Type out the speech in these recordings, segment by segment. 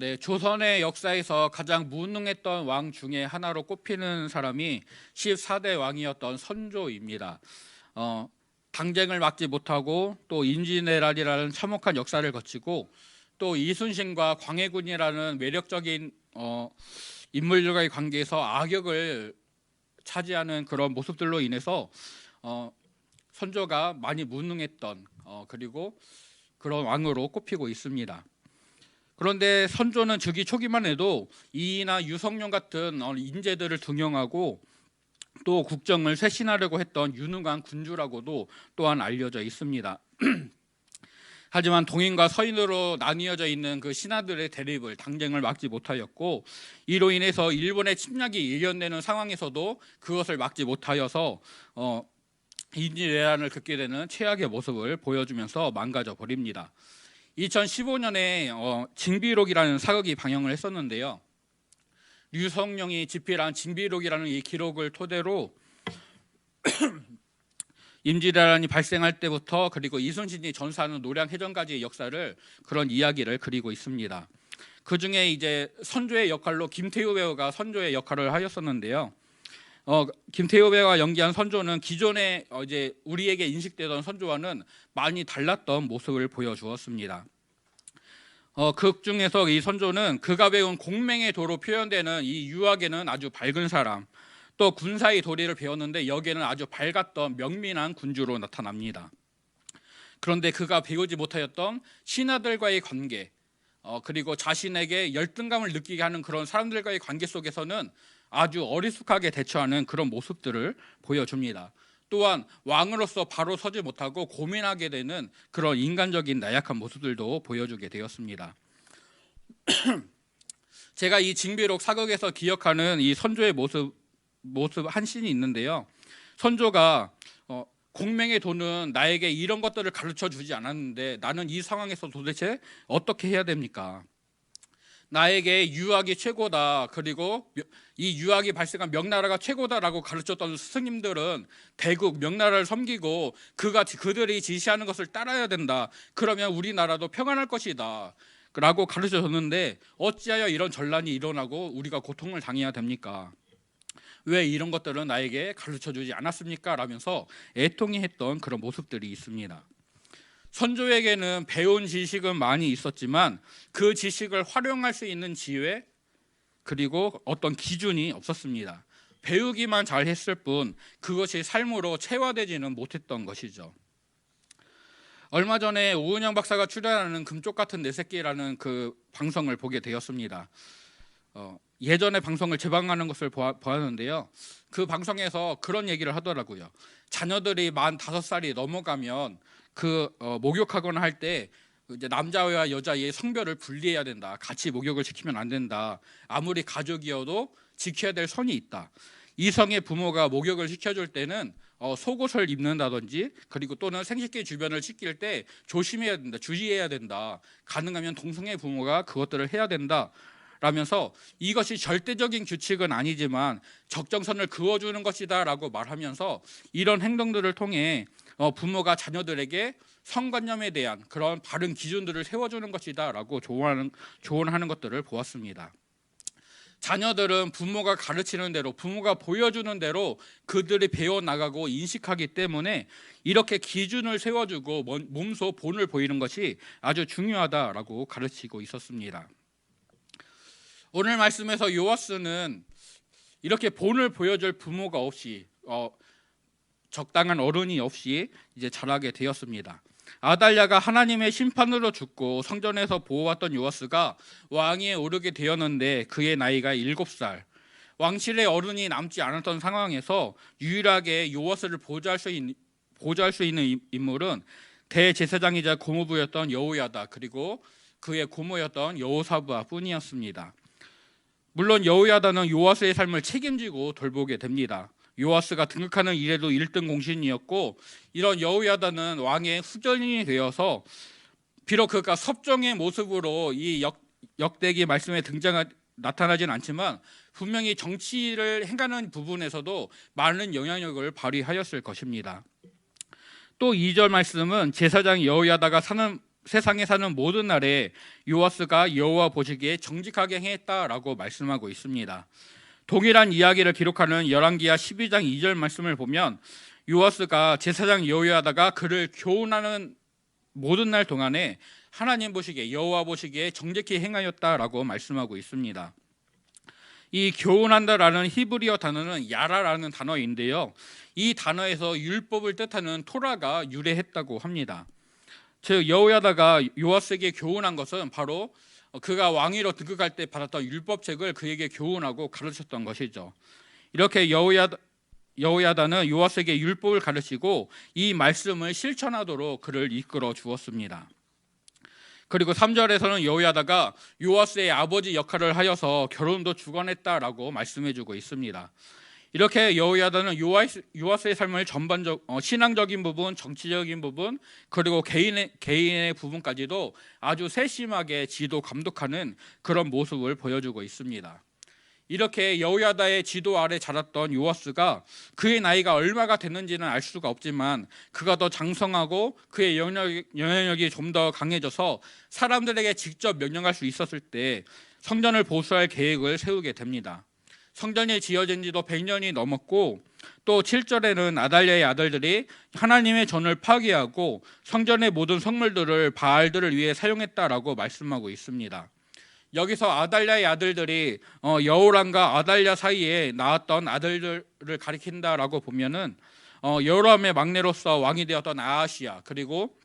네, 조선의 역사에서 가장 무능했던 왕 중에 하나로 꼽히는 사람이 14대 왕이었던 선조입니다. 어, 당쟁을 막지 못하고 또 인지내란이라는 참혹한 역사를 거치고 또 이순신과 광해군이라는 매력적인 어, 인물들과의 관계에서 악역을 차지하는 그런 모습들로 인해서 어, 선조가 많이 무능했던 어, 그리고 그런 왕으로 꼽히고 있습니다. 그런데 선조는 즉위 초기만 해도 이이나 유성룡 같은 어, 인재들을 등용하고 또 국정을 쇄신하려고 했던 유능한 군주라고도 또한 알려져 있습니다. 하지만 동인과 서인으로 나뉘어져 있는 그 신하들의 대립을 당쟁을 막지 못하였고 이로 인해서 일본의 침략이 일련되는 상황에서도 그것을 막지 못하여서 어, 인지내란을 겪게 되는 최악의 모습을 보여주면서 망가져 버립니다. 2015년에 어, 징비록이라는 사극이 방영을 했었는데요. 류성룡이 집필한 징비록이라는 이 기록을 토대로 임지대란이 발생할 때부터 그리고 이순신이 전사하는 노량 해전까지의 역사를 그런 이야기를 그리고 있습니다. 그 중에 이제 선조의 역할로 김태우 배우가 선조의 역할을 하였었는데요. 어, 김태우 배우가 연기한 선조는 기존에 어, 이제 우리에게 인식되던 선조와는 많이 달랐던 모습을 보여주었습니다. 어, 극 중에서 이 선조는 그가 배운 공맹의 도로 표현되는 이 유학에는 아주 밝은 사람, 또 군사의 도리를 배웠는데 여기에는 아주 밝았던 명민한 군주로 나타납니다. 그런데 그가 배우지 못하였던 신하들과의 관계, 어, 그리고 자신에게 열등감을 느끼게 하는 그런 사람들과의 관계 속에서는 아주 어리숙하게 대처하는 그런 모습들을 보여줍니다. 또한 왕으로서 바로 서지 못하고 고민하게 되는 그런 인간적인 나약한 모습들도 보여주게 되었습니다. 제가 이 징비록 사극에서 기억하는 이 선조의 모습 모습 한 씬이 있는데요. 선조가 어, 공맹의 돈은 나에게 이런 것들을 가르쳐 주지 않았는데 나는 이 상황에서 도대체 어떻게 해야 됩니까? 나에게 유학이 최고다. 그리고 이 유학이 발생한 명나라가 최고다라고 가르쳤던 스승님들은 대국 명나라를 섬기고 그가 그들이 지시하는 것을 따라야 된다. 그러면 우리나라도 평안할 것이다. 라고 가르쳐 줬는데 어찌하여 이런 전란이 일어나고 우리가 고통을 당해야 됩니까? 왜 이런 것들은 나에게 가르쳐 주지 않았습니까? 라면서 애통해했던 그런 모습들이 있습니다. 선조에게는 배운 지식은 많이 있었지만 그 지식을 활용할 수 있는 지혜 그리고 어떤 기준이 없었습니다. 배우기만 잘 했을 뿐 그것이 삶으로 체화되지는 못했던 것이죠. 얼마 전에 오은영 박사가 출연하는 금쪽 같은 내 새끼라는 그 방송을 보게 되었습니다. 어, 예전에 방송을 재방하는 것을 보았는데요. 그 방송에서 그런 얘기를 하더라고요. 자녀들이 만 다섯 살이 넘어가면 그 어, 목욕하거나 할 때 이제 남자와 여자의 성별을 분리해야 된다. 같이 목욕을 시키면 안 된다. 아무리 가족이어도 지켜야 될 선이 있다. 이성의 부모가 목욕을 시켜줄 때는 어, 속옷을 입는다든지 그리고 또는 생식기 주변을 씻길 때 조심해야 된다. 주의해야 된다. 가능하면 동성의 부모가 그것들을 해야 된다. 라면서 이것이 절대적인 규칙은 아니지만 적정선을 그어주는 것이다 라고 말하면서 이런 행동들을 통해 어, 부모가 자녀들에게 성관념에 대한 그런 바른 기준들을 세워주는 것이다 라고 조언하는 조언하는 것들을 보았습니다. 자녀들은 부모가 가르치는 대로 부모가 보여주는 대로 그들이 배워 나가고 인식하기 때문에 이렇게 기준을 세워주고 몸소 본을 보이는 것이 아주 중요하다라고 가르치고 있었습니다. 오늘 말씀에서 요아스는 이렇게 본을 보여줄 부모가 없이 어, 적당한 어른이 없이 이제 자라게 되었습니다. 아달랴가 하나님의 심판으로 죽고 성전에서 보호왔던 요아스가 왕위에 오르게 되었는데 그의 나이가 일곱 살. 왕실의 어른이 남지 않았던 상황에서 유일하게 요아스를 보좌할 수 있는 보좌할 수 있는 인물은 대제사장이자 고모부였던 여호야다 그리고 그의 고모였던 여호사부아 뿐이었습니다. 물론 여호야다는 요아스의 삶을 책임지고 돌보게 됩니다. 요아스가 등극하는 일에도 1등 공신이었고 이런 여호야다는 왕의 후전인이 되어서 비록 그가 섭정의 모습으로 이 역, 역대기 말씀에 등장 나타나진 않지만 분명히 정치를 행하는 부분에서도 많은 영향력을 발휘하였을 것입니다. 또 2절 말씀은 제사장 여호야다가 사는 세상에 사는 모든 날에 요아스가 여호와 보시기에 정직하게 행했다라고 말씀하고 있습니다. 동일한 이야기를 기록하는 열왕기하 12장 2절 말씀을 보면 요아스가 제사장 여호야다가 그를 교훈하는 모든 날 동안에 하나님 보시기에 여호와 보시기에 정직히 행하였다라고 말씀하고 있습니다. 이 교훈한다라는 히브리어 단어는 야라라는 단어인데요. 이 단어에서 율법을 뜻하는 토라가 유래했다고 합니다. 즉 여호야다가 요아스에게 교훈한 것은 바로 그가 왕위로 등극할 때 받았던 율법책을 그에게 교훈하고 가르쳤던 것이죠. 이렇게 여호야 여호야다는 요아스에게 율법을 가르치고 이 말씀을 실천하도록 그를 이끌어 주었습니다. 그리고 3절에서는 여호야다가 요아스의 아버지 역할을 하여서 결혼도 주관했다라고 말씀해 주고 있습니다. 이렇게 여호야다는 요아스, 요아스의 삶을 전반적 어, 신앙적인 부분, 정치적인 부분, 그리고 개인의 개인의 부분까지도 아주 세심하게 지도 감독하는 그런 모습을 보여주고 있습니다. 이렇게 여호야다의 지도 아래 자랐던 요아스가 그의 나이가 얼마가 됐는지는 알 수가 없지만 그가 더 장성하고 그의 영향력, 영향력이 좀 더 강해져서 사람들에게 직접 명령할 수 있었을 때 성전을 보수할 계획을 세우게 됩니다. 성전이 지어진 지도 100년이 넘었고 또 7절에는 아달랴의 아들들이 하나님의 전을 파괴하고 성전의 모든 성물들을 바알들을 위해 사용했다라고 말씀하고 있습니다. 여기서 아달랴의 아들들이 어, 여호람과 아달랴 사이에 낳았던 아들들을 가리킨다라고 보면은 어, 여호람의 막내로서 왕이 되었던 아하시아 그리고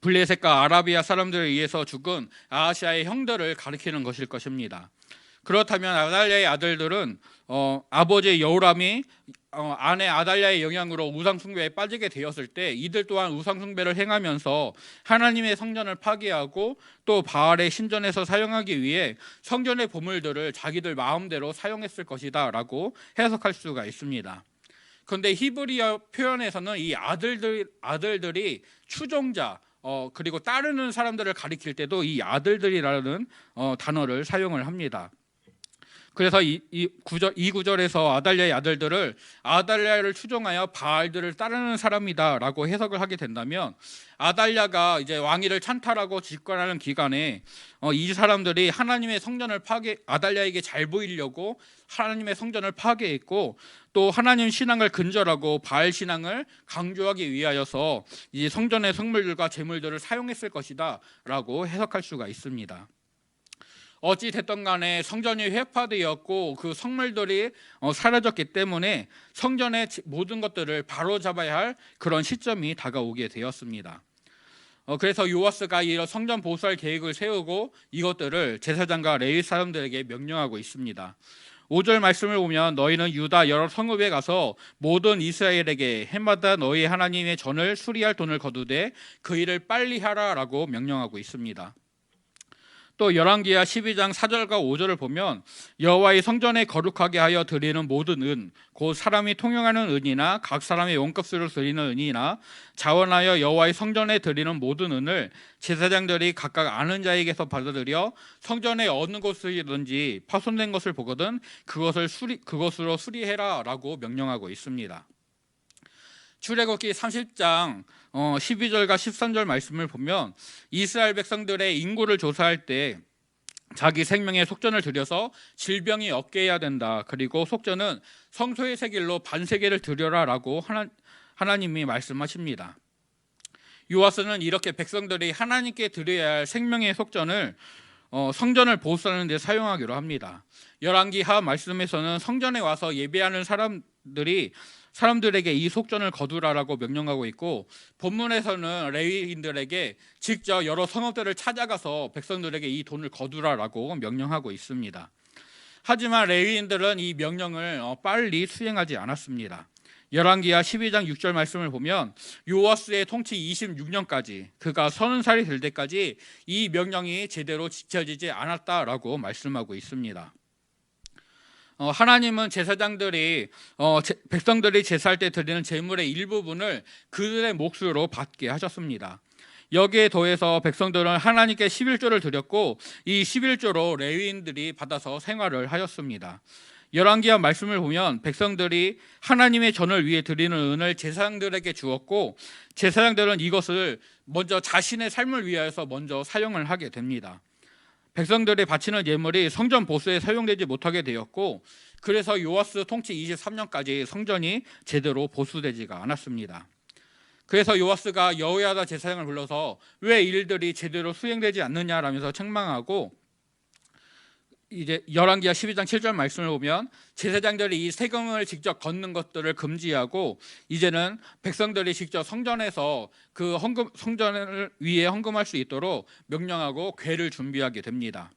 블레셋과 아라비아 사람들에 의해서 죽은 아하시아의 형들을 가리키는 것일 것입니다. 그렇다면 아달랴의 아들들은 어, 아버지 여호람이 어, 아내 아달랴의 영향으로 우상 숭배에 빠지게 되었을 때 이들 또한 우상 숭배를 행하면서 하나님의 성전을 파괴하고 또 바알의 신전에서 사용하기 위해 성전의 보물들을 자기들 마음대로 사용했을 것이다라고 해석할 수가 있습니다. 그런데 히브리어 표현에서는 이 아들들 아들들이 추종자 어, 그리고 따르는 사람들을 가리킬 때도 이 아들들이라는 어, 단어를 사용을 합니다. 그래서 이, 이 구절 이 구절에서 아달랴의 아들들을 아달랴를 추종하여 바알들을 따르는 사람이다라고 해석을 하게 된다면 아달랴가 이제 왕위를 찬탈하고 집권하는 기간에 어, 이 사람들이 하나님의 성전을 파괴 아달랴에게 잘 보이려고 하나님의 성전을 파괴했고 또 하나님 신앙을 근절하고 바알 신앙을 강조하기 위하여서 이 성전의 성물들과 재물들을 사용했을 것이다라고 해석할 수가 있습니다. 어찌 됐던 간에 성전이 회파되었고 그 성물들이 어, 사라졌기 때문에 성전의 모든 것들을 바로 잡아야 할 그런 시점이 다가오게 되었습니다. 어, 그래서 요아스가 이런 성전 보수할 계획을 세우고 이것들을 제사장과 레위 사람들에게 명령하고 있습니다. 5절 말씀을 보면 너희는 유다 여러 성읍에 가서 모든 이스라엘에게 해마다 너희 하나님의 전을 수리할 돈을 거두되 그 일을 빨리 하라라고 명령하고 있습니다. 또 열왕기하 12장 4절과 5절을 보면 여호와의 성전에 거룩하게 하여 드리는 모든 은, 곧 사람이 통용하는 은이나 각 사람의 원값으로 드리는 은이나 자원하여 여호와의 성전에 드리는 모든 은을 제사장들이 각각 아는 자에게서 받아들여 성전의 어느 곳이든지 파손된 것을 보거든 그것을 수리 그것으로 수리해라라고 명령하고 있습니다. 출애굽기 30장 12절과 어, 13절 말씀을 보면 이스라엘 백성들의 인구를 조사할 때 자기 생명의 속전을 들여서 질병이 없게 해야 된다. 그리고 속전은 성소의 세길로 반세계를 드려라라고 하나, 하나님이 말씀하십니다. 요아스는 이렇게 백성들이 하나님께 드려야 할 생명의 속전을 어, 성전을 보수하는 데 사용하기로 합니다. 열왕기하 말씀에서는 성전에 와서 예배하는 사람들이 사람들에게 이 속전을 거두라라고 명령하고 있고 본문에서는 레위인들에게 직접 여러 성읍들을 찾아가서 백성들에게 이 돈을 거두라라고 명령하고 있습니다. 하지만 레위인들은 이 명령을 어, 빨리 수행하지 않았습니다. 열왕기하 12장 6절 말씀을 보면 요아스의 통치 26년까지 그가 서른 살이 될 때까지 이 명령이 제대로 지켜지지 않았다라고 말씀하고 있습니다. 어, 하나님은 제사장들이 어, 제, 백성들이 제사할 때 드리는 제물의 일부분을 그들의 몫으로 받게 하셨습니다. 여기에 더해서 백성들은 하나님께 11조를 드렸고 이 11조로 레위인들이 받아서 생활을 하였습니다. 열왕기하 말씀을 보면 백성들이 하나님의 전을 위해 드리는 은을 제사장들에게 주었고 제사장들은 이것을 먼저 자신의 삶을 위하여서 먼저 사용을 하게 됩니다. 백성들이 바치는 예물이 성전 보수에 사용되지 못하게 되었고 그래서 요아스 통치 23년까지 성전이 제대로 보수되지가 않았습니다. 그래서 요아스가 여호야다 제사장을 불러서 왜 일들이 제대로 수행되지 않느냐라면서 책망하고 이제 열왕기하 12장 7절 말씀을 보면 제사장들이 이 세금을 직접 걷는 것들을 금지하고 이제는 백성들이 직접 성전에서 그 헌금 성전을 위에 헌금할 수 있도록 명령하고 궤를 준비하게 됩니다.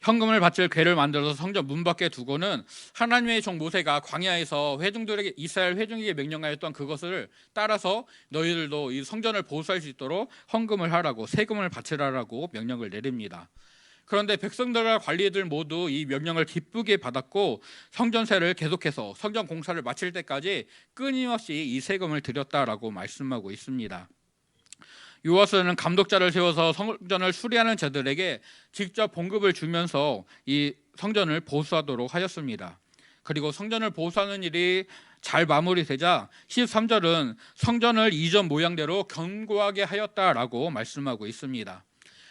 현금을 바칠 궤를 만들어서 성전 문 밖에 두고는 하나님의 종 모세가 광야에서 회중들에게 이스라엘 회중에게 명령하였던 그것을 따라서 너희들도 이 성전을 보수할 수 있도록 헌금을 하라고 세금을 바치라라고 명령을 내립니다. 그런데 백성들과 관리들 모두 이 명령을 기쁘게 받았고 성전세를 계속해서 성전 공사를 마칠 때까지 끊임없이 이 세금을 드렸다라고 말씀하고 있습니다. 요아스는 감독자를 세워서 성전을 수리하는 자들에게 직접 봉급을 주면서 이 성전을 보수하도록 하였습니다. 그리고 성전을 보수하는 일이 잘 마무리되자 13절은 성전을 이전 모양대로 견고하게 하였다라고 말씀하고 있습니다.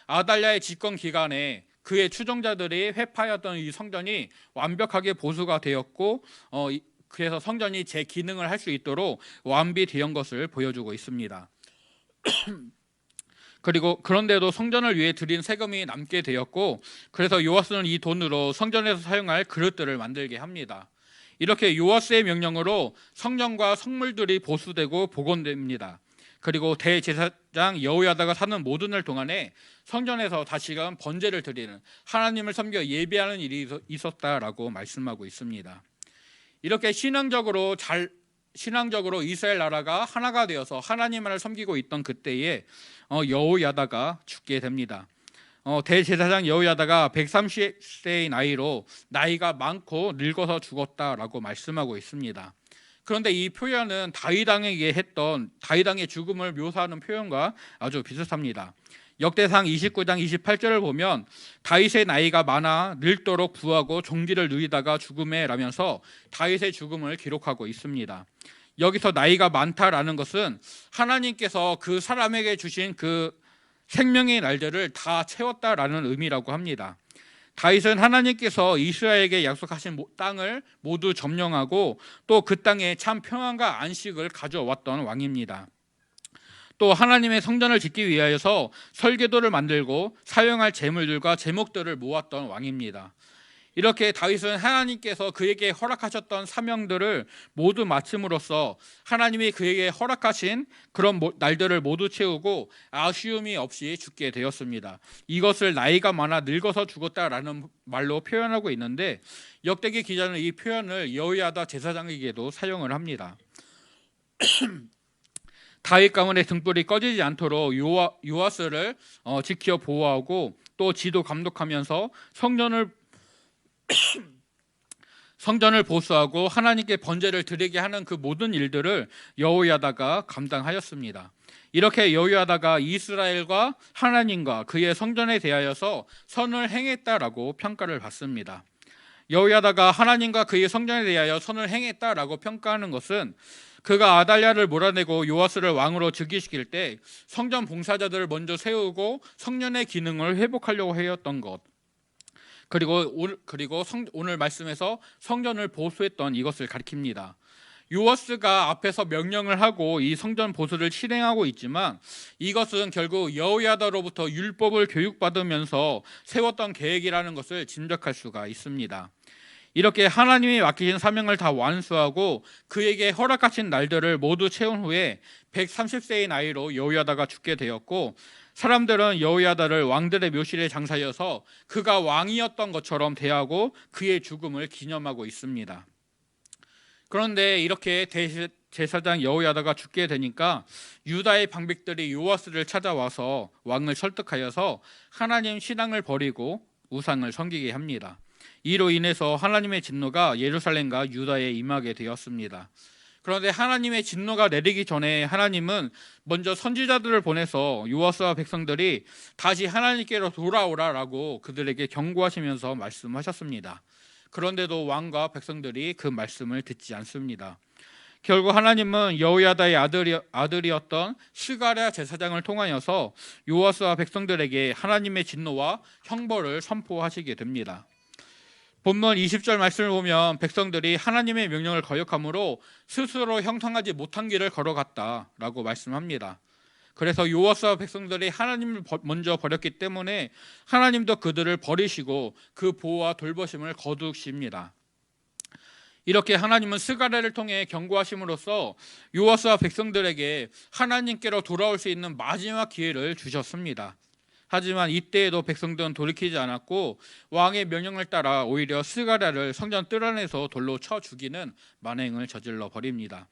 아달랴의 집권 기간에 그의 추종자들이 회파하였던 이 성전이 완벽하게 보수가 되었고 어, 이- 그래서 성전이 제 기능을 할 수 있도록 완비된 것을 보여주고 있습니다. 그리고 그런데도 성전을 위해 드린 세금이 남게 되었고 그래서 요아스는 이 돈으로 성전에서 사용할 그릇들을 만들게 합니다. 이렇게 요아스의 명령으로 성전과 성물들이 보수되고 복원됩니다. 그리고 대제사장 여호야다가 사는 모든 날 동안에 성전에서 다시금 번제를 드리는 하나님을 섬겨 예배하는 일이 있- 있었다라고 말씀하고 있습니다. 이렇게 신앙적으로 잘 신앙적으로 이스라엘 나라가 하나가 되어서 하나님을 섬기고 있던 그때에 어, 여호야다가 죽게 됩니다. 어, 대제사장 여호야다가 130세의 나이로 나이가 많고 늙어서 죽었다라고 말씀하고 있습니다. 그런데 이 표현은 다윗 왕에게 했던 다윗 왕의 죽음을 묘사하는 표현과 아주 비슷합니다. 역대상 29장 28절을 보면 다윗의 나이가 많아 늙도록 부하고 종기를 누리다가 죽음에 라면서 다윗의 죽음을 기록하고 있습니다. 여기서 나이가 많다라는 것은 하나님께서 그 사람에게 주신 그 생명의 날들을 다 채웠다라는 의미라고 합니다. 다윗은 하나님께서 이스라엘에게 약속하신 모- 땅을 모두 점령하고 또 그 땅에 참 평안과 안식을 가져왔던 왕입니다. 또 하나님의 성전을 짓기 위하여서 설계도를 만들고 사용할 재물들과 제목들을 모았던 왕입니다. 이렇게 다윗은 하나님께서 그에게 허락하셨던 사명들을 모두 마침으로써 하나님이 그에게 허락하신 그런 모- 날들을 모두 채우고 아쉬움이 없이 죽게 되었습니다. 이것을 나이가 많아 늙어서 죽었다라는 말로 표현하고 있는데 역대기 기자는 이 표현을 여호야다 제사장에게도 사용을 합니다. 다윗 가문의 등불이 꺼지지 않도록 요아, 요아스를 어, 지켜 보호하고 또 지도 감독하면서 성전을 성전을 보수하고 하나님께 번제를 드리게 하는 그 모든 일들을 여호야다가 감당하였습니다. 이렇게 여호야다가 이스라엘과 하나님과 그의 성전에 대하여서 선을 행했다라고 평가를 받습니다. 여호야다가 하나님과 그의 성전에 대하여 선을 행했다라고 평가하는 것은 그가 아달랴를 몰아내고 요아스를 왕으로 즉위시킬 때 성전 봉사자들을 먼저 세우고 성전의 기능을 회복하려고 하였던 것. 그리고 오- 그리고 성, 오늘 말씀에서 성전을 보수했던 이것을 가리킵니다. 요아스가 앞에서 명령을 하고 이 성전 보수를 실행하고 있지만 이것은 결국 여호야다로부터 율법을 교육받으면서 세웠던 계획이라는 것을 짐작할 수가 있습니다. 이렇게 하나님이 맡기신 사명을 다 완수하고 그에게 허락하신 날들을 모두 채운 후에 130세의 나이로 여호야다가 죽게 되었고 사람들은 여호야다를 왕들의 묘실에 장사여서 그가 왕이었던 것처럼 대하고 그의 죽음을 기념하고 있습니다. 그런데 이렇게 대- 제사장 여호야다가 죽게 되니까 유다의 방백들이 요아스를 찾아와서 왕을 설득하여서 하나님 신앙을 버리고 우상을 섬기게 합니다. 이로 인해서 하나님의 진노가 예루살렘과 유다에 임하게 되었습니다. 그런데 하나님의 진노가 내리기 전에 하나님은 먼저 선지자들을 보내서 요아스와 백성들이 다시 하나님께로 돌아오라라고 그들에게 경고하시면서 말씀하셨습니다. 그런데도 왕과 백성들이 그 말씀을 듣지 않습니다. 결국 하나님은 여호야다의 아들이, 아들이었던 스가랴 제사장을 통하여서 요아스와 백성들에게 하나님의 진노와 형벌을 선포하시게 됩니다. 본문 20절 말씀을 보면 백성들이 하나님의 명령을 거역함으로 스스로 형성하지 못한 길을 걸어갔다라고 말씀합니다. 그래서 요아스와 백성들이 하나님을 버- 먼저 버렸기 때문에 하나님도 그들을 버리시고 그 보호와 돌보심을 거두십니다. 이렇게 하나님은 스가랴를 통해 경고하심으로써 요아스와 백성들에게 하나님께로 돌아올 수 있는 마지막 기회를 주셨습니다. 하지만 이때에도 백성들은 돌이키지 않았고 왕의 명령을 따라 오히려 스가랴를 성전 뜰 안에서 돌로 쳐 죽이는 만행을 저질러 버립니다.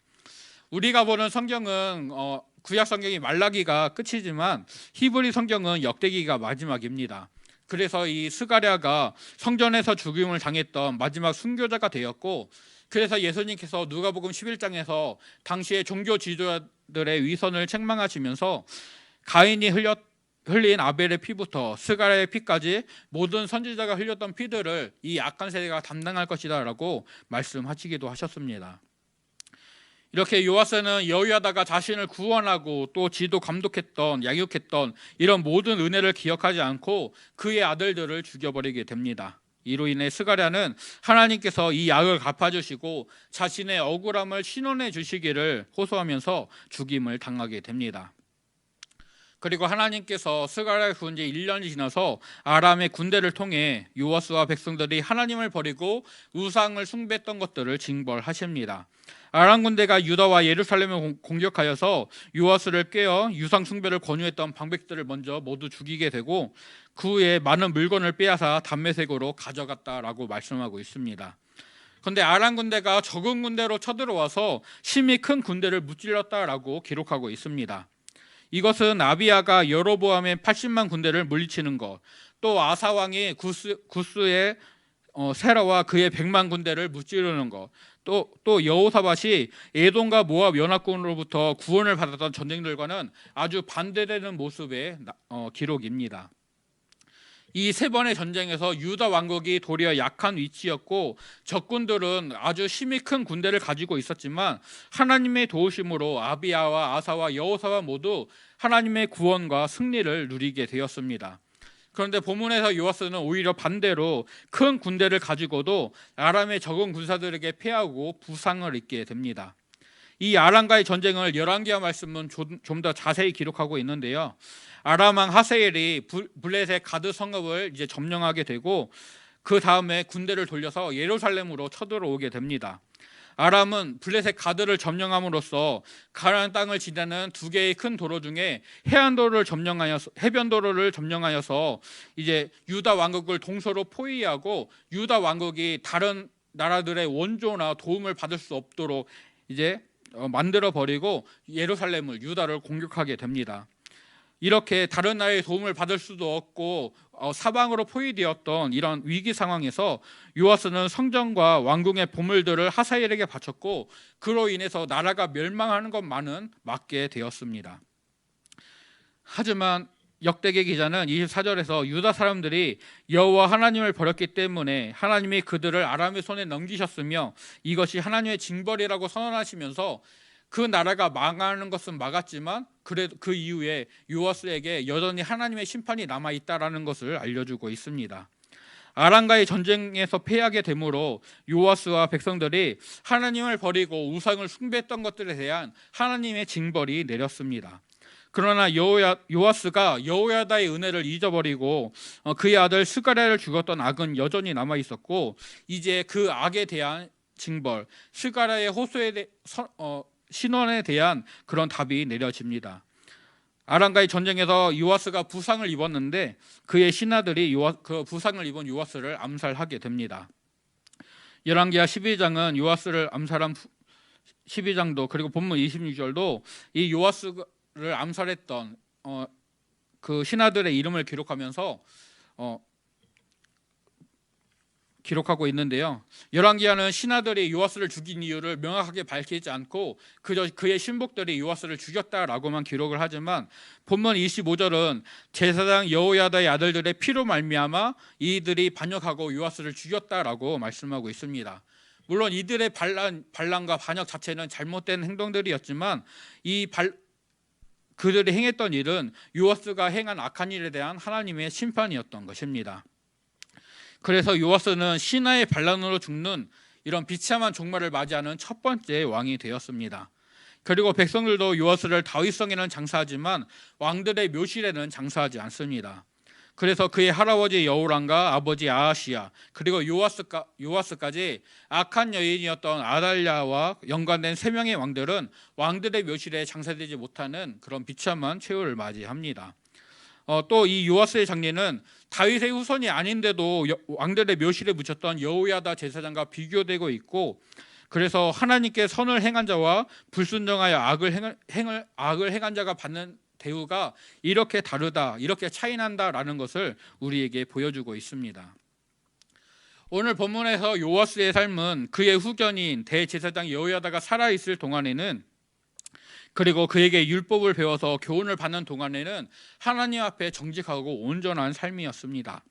우리가 보는 성경은 어, 구약 성경이 말라기가 끝이지만 히브리 성경은 역대기가 마지막입니다. 그래서 이 스가랴가 성전에서 죽임을 당했던 마지막 순교자가 되었고 그래서 예수님께서 누가복음 11장에서 당시의 종교 지도자들의 위선을 책망하시면서 가인이 흘렸 흘린 아벨의 피부터 스가랴의 피까지 모든 선지자가 흘렸던 피들을 이 악한 세대가 담당할 것이다라고 말씀하시기도 하셨습니다. 이렇게 요아스는 여호야다가 자신을 구원하고 또 지도 감독했던 양육했던 이런 모든 은혜를 기억하지 않고 그의 아들들을 죽여버리게 됩니다. 이로 인해 스가랴는 하나님께서 이 악을 갚아주시고 자신의 억울함을 신원해 주시기를 호소하면서 죽임을 당하게 됩니다. 그리고 하나님께서 부은 지 1년이 지나서 아람의 군대를 통해 요아스와 백성들이 하나님을 버리고 우상을 숭배했던 것들을 징벌하십니다. 아람 군대가 유다와 예루살렘을 공- 공격하여서 요아스를 깨어 유상 숭배를 권유했던 방백들을 먼저 모두 죽이게 되고 그 후에 많은 물건을 빼앗아 담메색으로 가져갔다라고 말씀하고 있습니다. 그런데 아람 군대가 적은 군대로 쳐들어와서 심히 큰 군대를 무찔렀다라고 기록하고 있습니다. 이것은 아비아가 여로보암의 80만 군대를 물리치는 것, 또 아사 왕이 구스, 구스의 어, 세라와 그의 100만 군대를 무찌르는 것, 또, 또 여호사밭이 에돔과 모압 연합군으로부터 구원을 받았던 전쟁들과는 아주 반대되는 모습의 나- 어, 기록입니다. 이 세 번의 전쟁에서 유다 왕국이 도리어 약한 위치였고 적군들은 아주 힘이 큰 군대를 가지고 있었지만 하나님의 도우심으로 아비아와 아사와 여호사와 모두 하나님의 구원과 승리를 누리게 되었습니다. 그런데 본문에서 요아스는 오히려 반대로 큰 군대를 가지고도 아람의 적은 군사들에게 패하고 부상을 입게 됩니다. 이 아람과의 전쟁을 열왕기하 말씀은 좀 더 자세히 기록하고 있는데요. 아람 왕 하세엘이 불- 블레셋 가드 성읍을 이제 점령하게 되고 그 다음에 군대를 돌려서 예루살렘으로 쳐들어오게 됩니다. 아람은 블레셋 가드를 점령함으로써 가나안 땅을 지나는 두 개의 큰 도로 중에 해안 도로를 점령하여서 해변 도로를 점령하여서 이제 유다 왕국을 동서로 포위하고 유다 왕국이 다른 나라들의 원조나 도움을 받을 수 없도록 이제 어, 만들어 버리고 예루살렘을 유다를 공격하게 됩니다. 이렇게 다른 나라의 도움을 받을 수도 없고 어, 사방으로 포위되었던 이런 위기 상황에서 요아스는 성전과 왕궁의 보물들을 하사엘에게 바쳤고 그로 인해서 나라가 멸망하는 것만은 막게 되었습니다. 하지만 역대기 기자는 24절에서 유다 사람들이 여호와 하나님을 버렸기 때문에 하나님이 그들을 아람의 손에 넘기셨으며 이것이 하나님의 징벌이라고 선언하시면서 그 나라가 망하는 것은 막았지만 그래도 그 이후에 요아스에게 여전히 하나님의 심판이 남아 있다라는 것을 알려주고 있습니다. 아람과의 전쟁에서 패하게 되므로 요아스와 백성들이 하나님을 버리고 우상을 숭배했던 것들에 대한 하나님의 징벌이 내렸습니다. 그러나 여호야, 요아스가 여호야다의 은혜를 잊어버리고 어, 그의 아들 스가랴를 죽였던 악은 여전히 남아 있었고 이제 그 악에 대한 징벌, 스가랴의 호소에 대, 서, 어, 신원에 대한 그런 답이 내려집니다. 아람과의 전쟁에서 요아스가 부상을 입었는데 그의 신하들이 요아, 그 부상을 입은 요아스를 암살하게 됩니다. 열왕기하 12장은 요아스를 암살한 12장도 그리고 본문 26절도 이 요아스를 암살했던 어, 그 신하들의 이름을 기록하면서 어, 기록하고 있는데요. 열왕기하는 신하들이 요아스를 죽인 이유를 명확하게 밝히지 않고 그저 그의 신복들이 요아스를 죽였다라고만 기록을 하지만 본문 25절은 제사장 여호야다의 아들들의 피로 말미암아 이들이 반역하고 요아스를 죽였다라고 말씀하고 있습니다. 물론 이들의 반란 반란과 반역 자체는 잘못된 행동들이었지만 이 발, 그들이 행했던 일은 요아스가 행한 악한 일에 대한 하나님의 심판이었던 것입니다. 그래서 요아스는 신하의 반란으로 죽는 이런 비참한 종말을 맞이하는 첫 번째 왕이 되었습니다. 그리고 백성들도 요아스를 다윗성에는 장사하지만 왕들의 묘실에는 장사하지 않습니다. 그래서 그의 할아버지 여호람과 아버지 아하시야 그리고 요아스까, 요아스까지 악한 여인이었던 아달랴와 연관된 세 명의 왕들은 왕들의 묘실에 장사되지 못하는 그런 비참한 최후를 맞이합니다. 어, 또이 요아스의 장례는 다윗의 후손이 아닌데도 여- 왕들의 묘실에 묻혔던 여호야다 제사장과 비교되고 있고 그래서 하나님께 선을 행한 자와 불순종하여 악을 행을, 행을 악을 행한 자가 받는 대우가 이렇게 다르다, 이렇게 차이난다라는 것을 우리에게 보여주고 있습니다. 오늘 본문에서 요아스의 삶은 그의 후견인 대제사장 여호야다가 살아 있을 동안에는 그리고 그에게 율법을 배워서 교훈을 받는 동안에는 하나님 앞에 정직하고 온전한 삶이었습니다.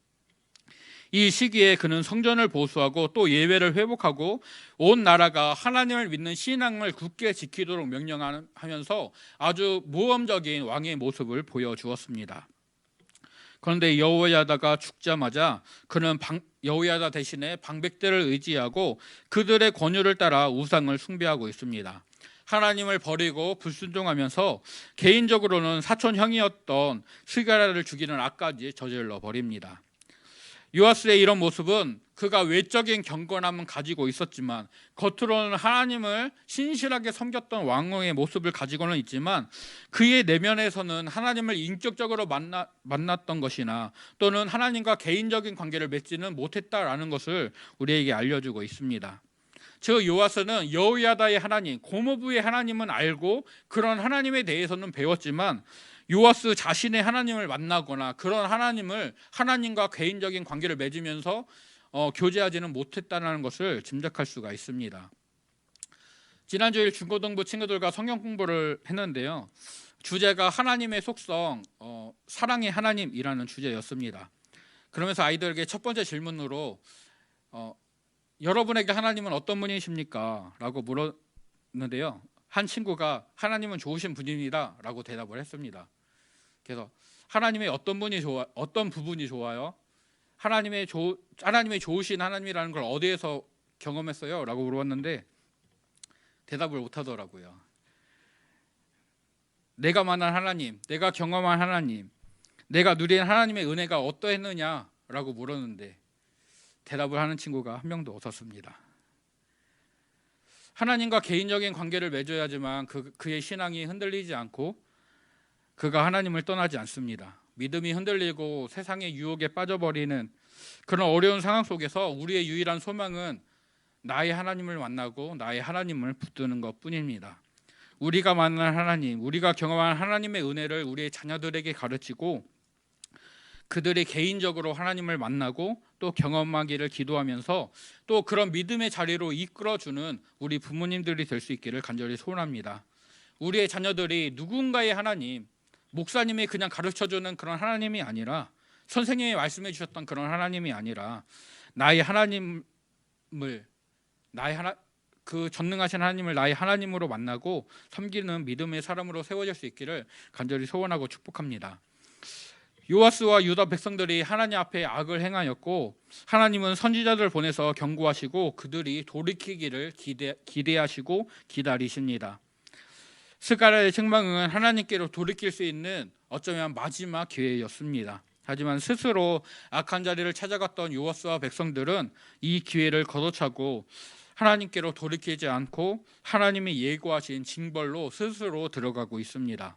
이 시기에 그는 성전을 보수하고 또 예배를 회복하고 온 나라가 하나님을 믿는 신앙을 굳게 지키도록 명령하면서 아주 모험적인 왕의 모습을 보여주었습니다. 그런데 여호야다가 죽자마자 그는 방, 여호야다 대신에 방백들을 의지하고 그들의 권유를 따라 우상을 숭배하고 있습니다. 하나님을 버리고 불순종하면서 개인적으로는 사촌 형이었던 스가라를 죽이는 악까지 저질러 버립니다. 요아스의 이런 모습은 그가 외적인 경건함은 가지고 있었지만 겉으로는 하나님을 신실하게 섬겼던 왕의 모습을 가지고는 있지만 그의 내면에서는 하나님을 인격적으로 만나, 만났던 것이나 또는 하나님과 개인적인 관계를 맺지는 못했다라는 것을 우리에게 알려주고 있습니다. 즉 요아스는 여호야다의 하나님, 고모부의 하나님은 알고 그런 하나님에 대해서는 배웠지만 요아스 자신의 하나님을 만나거나 그런 하나님을 하나님과 개인적인 관계를 맺으면서 어, 교제하지는 못했다는 것을 짐작할 수가 있습니다. 지난주일 중고등부 친구들과 성경 공부를 했는데요. 주제가 하나님의 속성, 어, 사랑의 하나님이라는 주제였습니다. 그러면서 아이들에게 첫 번째 질문으로 어, 여러분에게 하나님은 어떤 분이십니까? 라고 물었는데요. 한 친구가 하나님은 좋으신 분입니다 라고 대답을 했습니다. 그래서 하나님의 어떤 분이 좋아 어떤 부분이 좋아요? 하나님의 조 하나님의 좋으신 하나님이라는 걸 어디에서 경험했어요?라고 물어봤는데 대답을 못 하더라고요. 내가 만난 하나님, 내가 경험한 하나님, 내가 누린 하나님의 은혜가 어떠했느냐라고 물었는데 대답을 하는 친구가 한 명도 없었습니다. 하나님과 개인적인 관계를 맺어야지만 그, 그의 신앙이 흔들리지 않고 그가 하나님을 떠나지 않습니다. 믿음이 흔들리고 세상의 유혹에 빠져버리는 그런 어려운 상황 속에서 우리의 유일한 소망은 나의 하나님을 만나고 나의 하나님을 붙드는 것 뿐입니다. 우리가 만난 하나님, 우리가 경험한 하나님의 은혜를 우리의 자녀들에게 가르치고 그들이 개인적으로 하나님을 만나고 또 경험하기를 기도하면서 또 그런 믿음의 자리로 이끌어주는 우리 부모님들이 될 수 있기를 간절히 소원합니다. 우리의 자녀들이 누군가의 하나님, 목사님이 그냥 가르쳐주는 그런 하나님이 아니라 선생님이 말씀해 주셨던 그런 하나님이 아니라 나의 하나님을 나의 하나 그 전능하신 하나님을 나의 하나님으로 만나고 섬기는 믿음의 사람으로 세워질 수 있기를 간절히 소원하고 축복합니다. 요아스와 유다 백성들이 하나님 앞에 악을 행하였고 하나님은 선지자들을 보내서 경고하시고 그들이 돌이키기를 기대, 기대하시고 기다리십니다. 스가랴의 책망은 하나님께로 돌이킬 수 있는 어쩌면 마지막 기회였습니다. 하지만 스스로 악한 자리를 찾아갔던 요아스와 백성들은 이 기회를 걷어차고 하나님께로 돌이키지 않고 하나님이 예고하신 징벌로 스스로 들어가고 있습니다.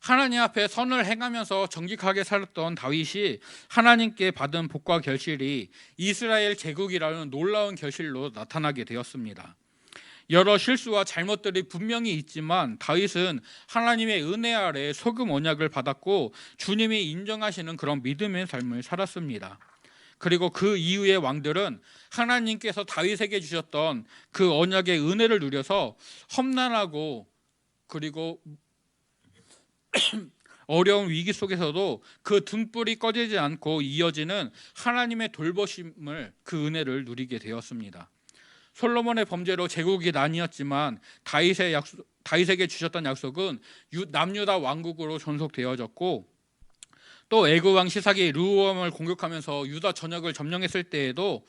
하나님 앞에 선을 행하면서 정직하게 살았던 다윗이 하나님께 받은 복과 결실이 이스라엘 제국이라는 놀라운 결실로 나타나게 되었습니다. 여러 실수와 잘못들이 분명히 있지만 다윗은 하나님의 은혜 아래 소금 언약을 받았고 주님이 인정하시는 그런 믿음의 삶을 살았습니다. 그리고 그 이후의 왕들은 하나님께서 다윗에게 주셨던 그 언약의 은혜를 누려서 험난하고 그리고 어려운 위기 속에서도 그 등불이 꺼지지 않고 이어지는 하나님의 돌보심을 그 은혜를 누리게 되었습니다. 솔로몬의 범죄로 제국이 나뉘었지만 다윗의 약속, 다윗에게 주셨던 약속은 유- 남유다 왕국으로 존속되어졌고 또 애굽 왕 시삭이 르우엄을 공격하면서 유다 전역을 점령했을 때에도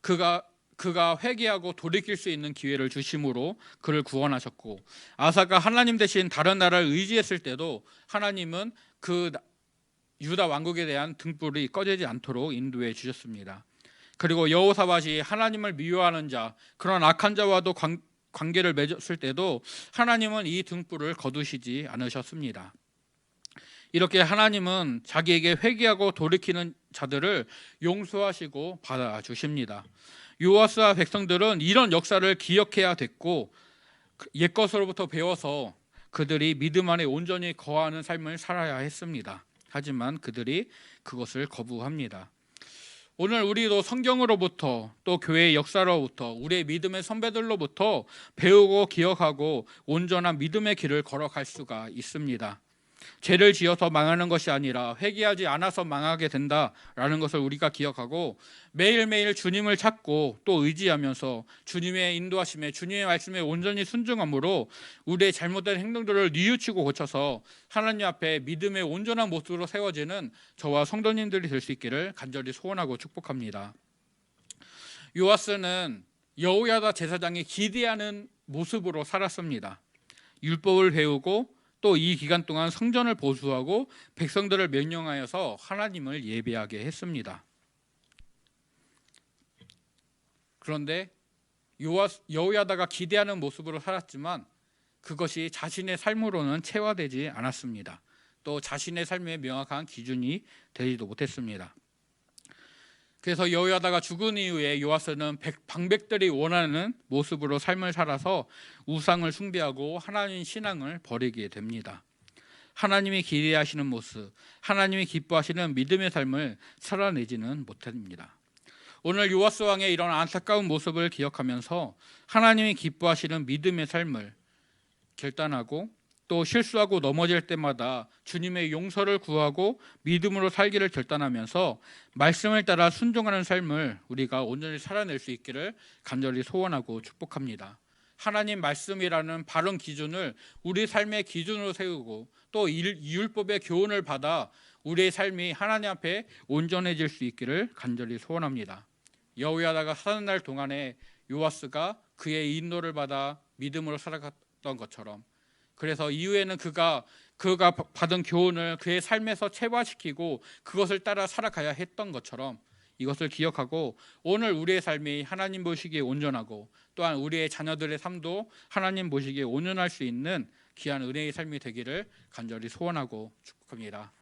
그가 그가 회개하고 돌이킬 수 있는 기회를 주심으로 그를 구원하셨고 아사가 하나님 대신 다른 나라를 의지했을 때도 하나님은 그 나- 유다 왕국에 대한 등불이 꺼지지 않도록 인도해 주셨습니다. 그리고 여호사밧이 하나님을 미워하는 자 그런 악한 자와도 관, 관계를 맺었을 때도 하나님은 이 등불을 거두시지 않으셨습니다. 이렇게 하나님은 자기에게 회개하고 돌이키는 자들을 용서하시고 받아 주십니다. 요아스와 백성들은 이런 역사를 기억해야 됐고 그 옛것으로부터 배워서 그들이 믿음 안에 온전히 거하는 삶을 살아야 했습니다. 하지만 그들이 그것을 거부합니다. 오늘 우리도 성경으로부터 또 교회의 역사로부터 우리의 믿음의 선배들로부터 배우고 기억하고 온전한 믿음의 길을 걸어갈 수가 있습니다. 죄를 지어서 망하는 것이 아니라 회개하지 않아서 망하게 된다라는 것을 우리가 기억하고 매일매일 주님을 찾고 또 의지하면서 주님의 인도하심에 주님의 말씀에 온전히 순종함으로 우리의 잘못된 행동들을 뉘우치고 고쳐서 하나님 앞에 믿음의 온전한 모습으로 세워지는 저와 성도님들이 될 수 있기를 간절히 소원하고 축복합니다. 요아스는 여호야다 제사장이 기대하는 모습으로 살았습니다. 율법을 배우고 또 이 기간 동안 성전을 보수하고 백성들을 명령하여서 하나님을 예배하게 했습니다. 그런데 여호야다가 기대하는 모습으로 살았지만 그것이 자신의 삶으로는 체화되지 않았습니다. 또 자신의 삶에 명확한 기준이 되지도 못했습니다. 그래서 여호야다가 죽은 이후에 요아스는 백- 방백들이 원하는 모습으로 삶을 살아서 우상을 숭배하고 하나님 신앙을 버리게 됩니다. 하나님이 기대하시는 모습, 하나님이 기뻐하시는 믿음의 삶을 살아내지는 못합니다. 오늘 요아스 왕의 이런 안타까운 모습을 기억하면서 하나님이 기뻐하시는 믿음의 삶을 결단하고 또 실수하고 넘어질 때마다 주님의 용서를 구하고 믿음으로 살기를 결단하면서 말씀을 따라 순종하는 삶을 우리가 온전히 살아낼 수 있기를 간절히 소원하고 축복합니다. 하나님 말씀이라는 바른 기준을 우리 삶의 기준으로 세우고 또 일- 율법의 교훈을 받아 우리의 삶이 하나님 앞에 온전해질 수 있기를 간절히 소원합니다. 여호야다가 사는 날 동안에 요아스가 그의 인도를 받아 믿음으로 살아갔던 것처럼 그래서 이후에는 그가 그가 받은 교훈을 그의 삶에서 체화시키고 그것을 따라 살아가야 했던 것처럼 이것을 기억하고 오늘 우리의 삶이 하나님 보시기에 온전하고 또한 우리의 자녀들의 삶도 하나님 보시기에 온전할 수 있는 귀한 은혜의 삶이 되기를 간절히 소원하고 축복합니다.